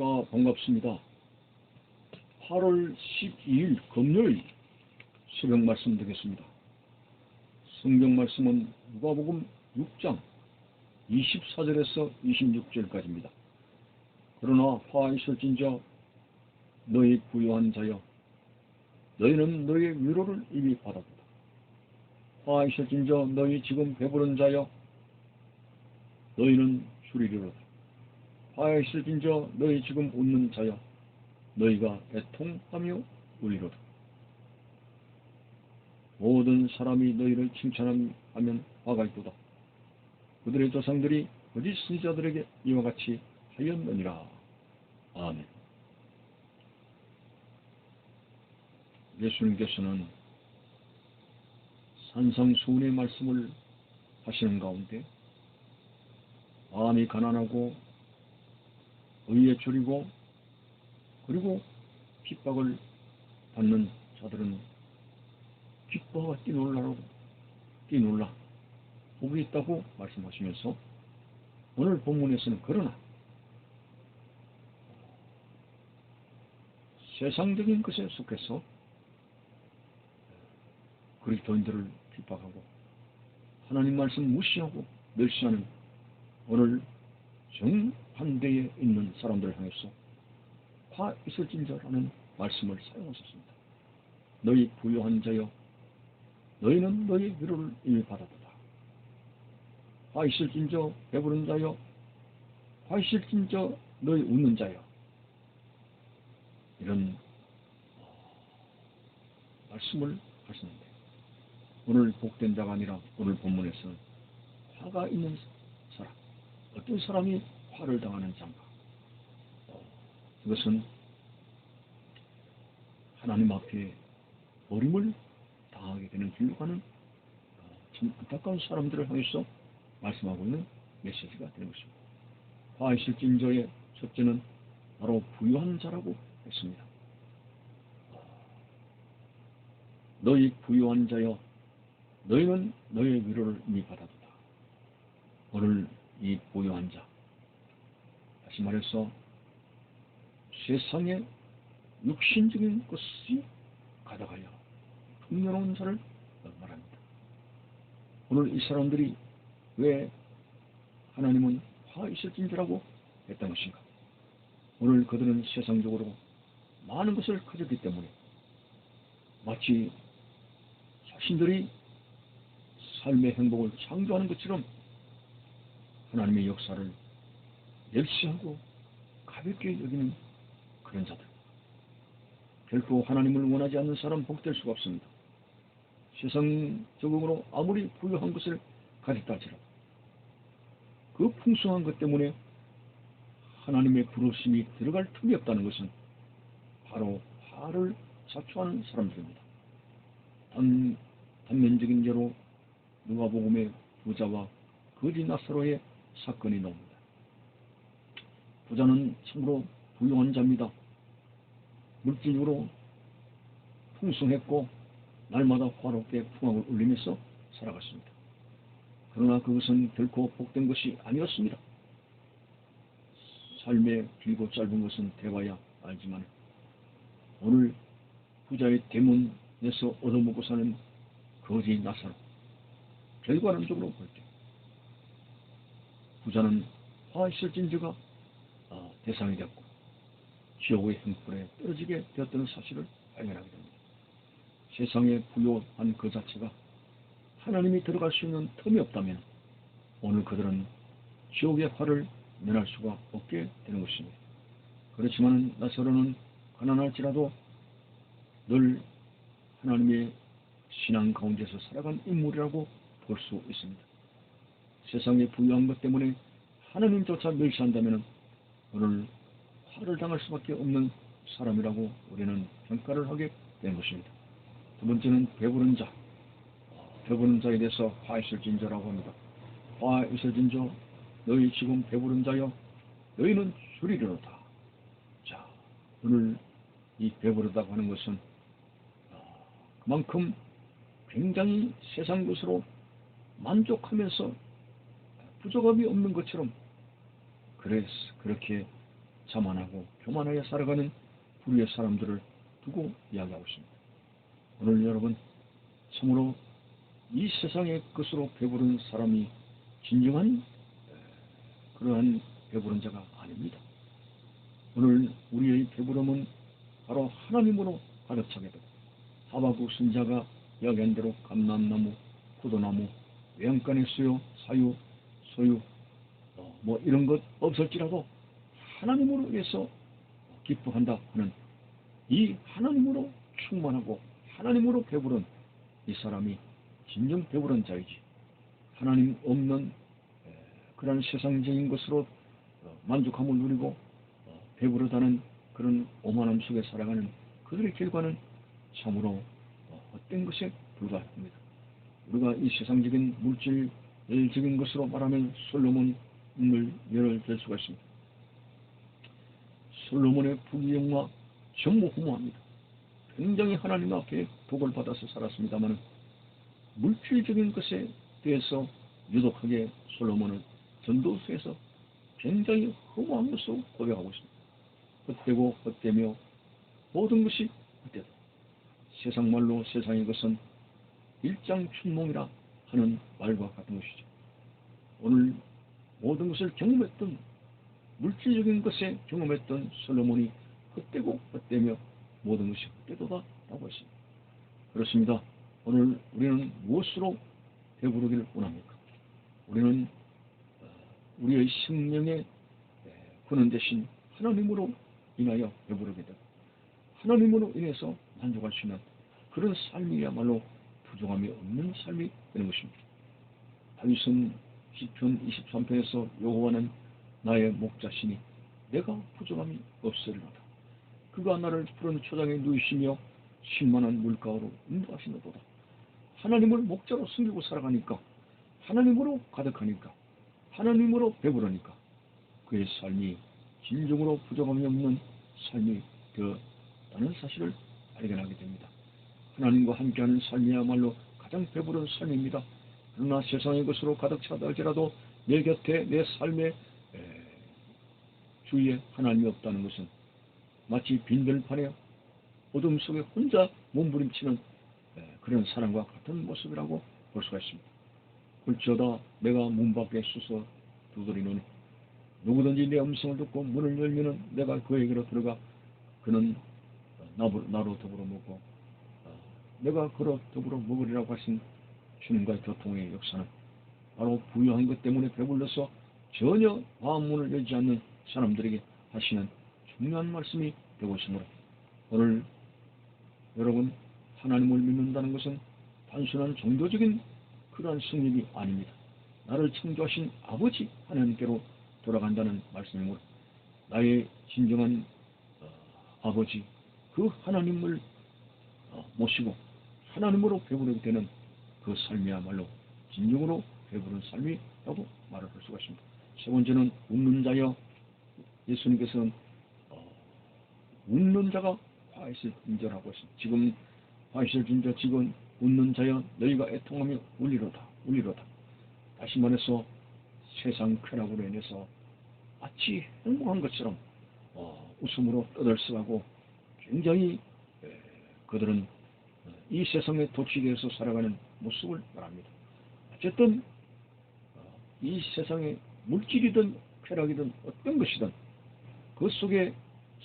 안녕하십니까. 반갑습니다. 8월 12일 금요일 새벽 말씀 드리겠습니다. 성경 말씀은 누가복음 6장 24절에서 26절까지입니다. 그러나 화 있을진저 너희 부유한 자여 너희는 너희의 위로를 이미 받았다. 화 있을진저 너희 지금 배부른 자여 너희는 줄이리로다. 화 있을진저 너희 지금 웃는 자여 너희가 애통하며 울리로다. 모든 사람이 너희를 칭찬하면 화가 있도다. 그들의 조상들이 거짓 선지자들에게 이와 같이 하였느니라. 아멘. 예수님께서는 산상수훈의 말씀을 하시는 가운데 마음이 가난하고 의에 줄이고 그리고 핍박을 받는 자들은 기뻐와 뛰놀라라고 뛰놀라. 복이 있다고 말씀하시면서 오늘 본문에서는 그러나 세상적인 것에 속해서 그리스도인들을 핍박하고 하나님 말씀 무시하고 멸시하는 오늘 정반대에 있는 사람들을 향해서 화 있을진저라는 말씀을 사용하셨습니다. 너희 부유한 자여 너희는 너희 위로를 이미 받았다. 화 있을진저 배부른 자여 화 있을진저 너희 웃는 자여 이런 말씀을 하시는데 오늘 복된 자가 아니라 오늘 본문에서는 화가 있는 어떤 사람이 화를 당하는 자인가 이것은 하나님 앞에 어림을 당하게 되는 길로 가는 참 안타까운 사람들을 향해서 말씀하고 있는 메시지가 되는 것입니다. 화이실진저의 첫째는 바로 부유한 자라고 했습니다. 너희 부유한 자여 너희는 너의 위로를 이미 받았다. 오늘 이 부유한 자 다시 말해서 세상에 육신적인 것이 가득하여 풍요로운 자를 말합니다. 오늘 이 사람들이 왜 하나님은 화 있을진지라고 했던 것인가? 오늘 그들은 세상적으로 많은 것을 가졌기 때문에 마치 자신들이 삶의 행복을 창조하는 것처럼 하나님의 역사를 멸시하고 가볍게 여기는 그런 자들. 결코 하나님을 원하지 않는 사람 복될 수가 없습니다. 세상적으로 아무리 부유한 것을 가졌다 할지라도 그 풍성한 것 때문에 하나님의 부르심이 들어갈 틈이 없다는 것은 바로 화를 자초하는 사람들입니다. 단, 단면적인 예로 누가복음의 부자와 거지 나사로의 사건이 나옵니다. 부자는 참으로 부유한 자입니다. 물질적으로 풍성했고 날마다 화롭게 풍악을 울리면서 살아갔습니다. 그러나 그것은 결코 복된 것이 아니었습니다. 삶의 길고 짧은 것은 대봐야 알지만 오늘 부자의 대문에서 얻어먹고 사는 거지 나사로 결과론적으로 볼 때 부자는 화있을진저가 아, 대상이 되었고 지옥의 행불에 떨어지게 되었다는 사실을 발견하게 됩니다. 세상에 부요한 그 자체가 하나님이 들어갈 수 있는 틈이 없다면 오늘 그들은 지옥의 화를 면할 수가 없게 되는 것입니다. 그렇지만 나서로는 가난할지라도 늘 하나님의 신앙 가운데서 살아간 인물이라고 볼 수 있습니다. 세상에 부유한 것 때문에 하나님조차 멸시한다면 오늘 화를 당할 수밖에 없는 사람이라고 우리는 평가를 하게 된 것입니다. 두 번째는 배부른 자. 배부른 자에 대해서 화 있을진저라고 합니다. 화 있을진저 너희 지금 배부른 자여 너희는 줄이려다. 자, 오늘 이 배부르다고 하는 것은 그만큼 굉장히 세상 것으로 만족하면서 부족함이 없는 것처럼 그래서 그렇게 자만하고 교만하여 살아가는 불의의 사람들을 두고 이야기하고 있습니다. 오늘 여러분 참으로 이 세상의 것으로 배부른 사람이 진정한 그러한 배부른 자가 아닙니다. 오늘 우리의 배부름은 바로 하나님으로 가득 차게 되고 하바국 선자가 이야기한 대로 감람나무, 포도나무, 외양간의 수요, 사유, 소유 어, 뭐 이런 것 없을지라도 하나님으로 인해서 기뻐한다 하는 이 하나님으로 충만하고 하나님으로 배부른 이 사람이 진정 배부른 자이지 하나님 없는 그런 세상적인 것으로 어, 만족함을 누리고 어, 배부르다는 그런 오만함 속에 살아가는 그들의 결과는 참으로 헛된 것에 불과합니다. 우리가 이 세상적인 물질 적인 것으로 말하면 솔로몬을 예를 들 수가 있습니다. 솔로몬의 부귀영화 전무후무합니다. 굉장히 하나님 앞에 복을 받아서 살았습니다만 물질적인 것에 대해서 유독하게 솔로몬은 전도서에서 굉장히 것으로 고백하고 있습니다. 헛되고 헛되며 모든 것이 헛되다. 세상 말로 세상의 것은 일장춘몽이라 하는 말과 같은 것이죠. 오늘 모든 것을 경험했던 물질적인 것에 경험했던 솔로몬이 헛되고 헛되며 모든 것이 헛되도다 라고 했습니다. 그렇습니다. 오늘 우리는 무엇으로 배부르기를 원합니까? 우리는 어, 우리의 생명의 근원 대신 하나님으로 인하여 배부르게 되고 하나님으로 인해서 만족할 수 있는 그런 삶이야말로 부족함이 없는 삶이 되는 것입니다. 다윗은 시편 23편에서 여호와는 나의 목자시니 내가 부족함이 없으리로다. 그가 나를 푸른 초장에 누이시며 신만한 물가로 인도하시노도다. 하나님을 목자로 숨기고 살아가니까 하나님으로 가득하니까 하나님으로 배부르니까 그의 삶이 진정으로 부족함이 없는 삶이 되었다는 사실을 발견하게 됩니다. 하나님과 함께하는 삶이야말로 가장 배부른 삶입니다. 그러나 세상의 것으로 가득 차다 할지라도 내 곁에 내 삶의 주위에 하나님이 없다는 것은 마치 빈들판에 어둠 속에 혼자 몸부림치는 그런 사람과 같은 모습이라고 볼 수가 있습니다. 굴쩌다 내가 문 밖에 서서 두드리노니 누구든지 내 음성을 듣고 문을 열면은 내가 그에게로 들어가 그는 나로 더불어 먹고 어, 내가 걸어 더불어 먹으리라고 하신 주님과의 교통의 역사는 바로 부유한 것 때문에 배불러서 전혀 마음문을 열지 않는 사람들에게 하시는 중요한 말씀이 되고 있으므로 오늘 여러분 하나님을 믿는다는 것은 단순한 종교적인 그러한 승리이 아닙니다. 나를 창조하신 아버지 하나님께로 돌아간다는 말씀이므로 나의 진정한 어, 아버지 그 하나님을 어, 모시고 하나님으로 배부르게 되는 그 삶이야말로 진정으로 배부른 삶이라고 말할 수가 있습니다. 세 번째는 웃는 자여 예수님께서는 어, 웃는 자가 화이슬 인절하고 있습니다. 지금 화이슬 진저 지금 웃는 자여 너희가 애통하며 울리로다 울리로다 다시 말해서 세상 쾌락으로 인해서 마치 행복한 것처럼 어, 웃음으로 떠들썩하고 굉장히 에, 그들은 이 세상에 도취되어서 살아가는 모습을 말합니다. 어쨌든 어, 이 세상에 물질이든 쾌락이든 어떤 것이든 그 속에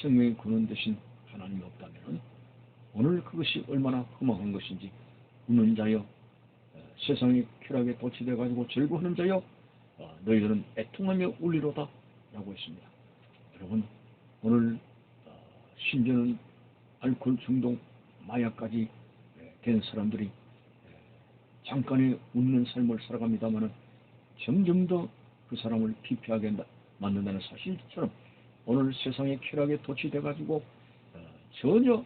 생명의 근원 대신 하나님이 없다면 오늘 그것이 얼마나 험악한 것인지 웃는 자여 세상의 쾌락에 도취되어 가지고 즐거워하는 자여 어, 너희들은 애통하며 울리로다 라고 했습니다. 여러분 오늘 어, 심지어는 알코올 중독 마약까지 된 사람들이 잠깐의 웃는 삶을 살아갑니다마는 점점 더 그 사람을 피폐하게 만든다는 사실처럼 오늘 세상의 쾌락에 도취돼 가지고 어, 전혀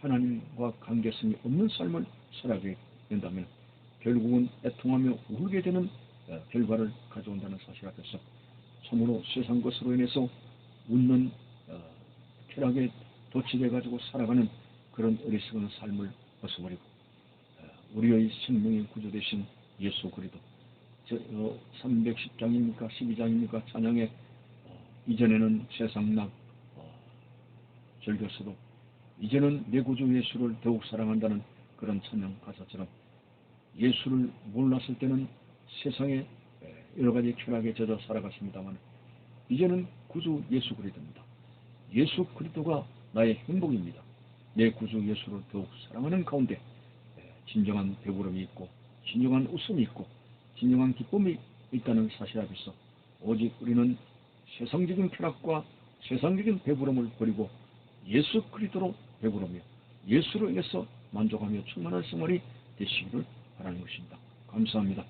하나님과 관계성이 없는 삶을 살아가게 된다면 결국은 애통하며 울게 되는 어, 결과를 가져온다는 사실 앞에서 참으로 세상 것으로 인해서 웃는 어, 쾌락에 도취돼 가지고 살아가는 그런 어리석은 삶을 벗어버리고 우리의 생명의 구조 되신 예수 그리도 저, 어, 310장입니까 12장입니까 찬양에 어, 이전에는 세상 낙 즐겼어도 이제는 내 구주 예수를 더욱 사랑한다는 그런 찬양 가사처럼 예수를 몰랐을 때는 세상에 여러 가지 쾌락에 젖어 살아갔습니다만 이제는 구주 예수 그리스도입니다. 예수 그리스도가 나의 행복입니다. 내 구주 예수를 더욱 사랑하는 가운데 진정한 배부름이 있고 진정한 웃음이 있고 진정한 기쁨이 있다는 사실 앞에서 오직 우리는 세상적인 쾌락과 세상적인 배부름을 버리고 예수 그리스도로 배부르며 예수로 인해서 만족하며 충만한 생활이 되시기를 바라는 것입니다. 감사합니다.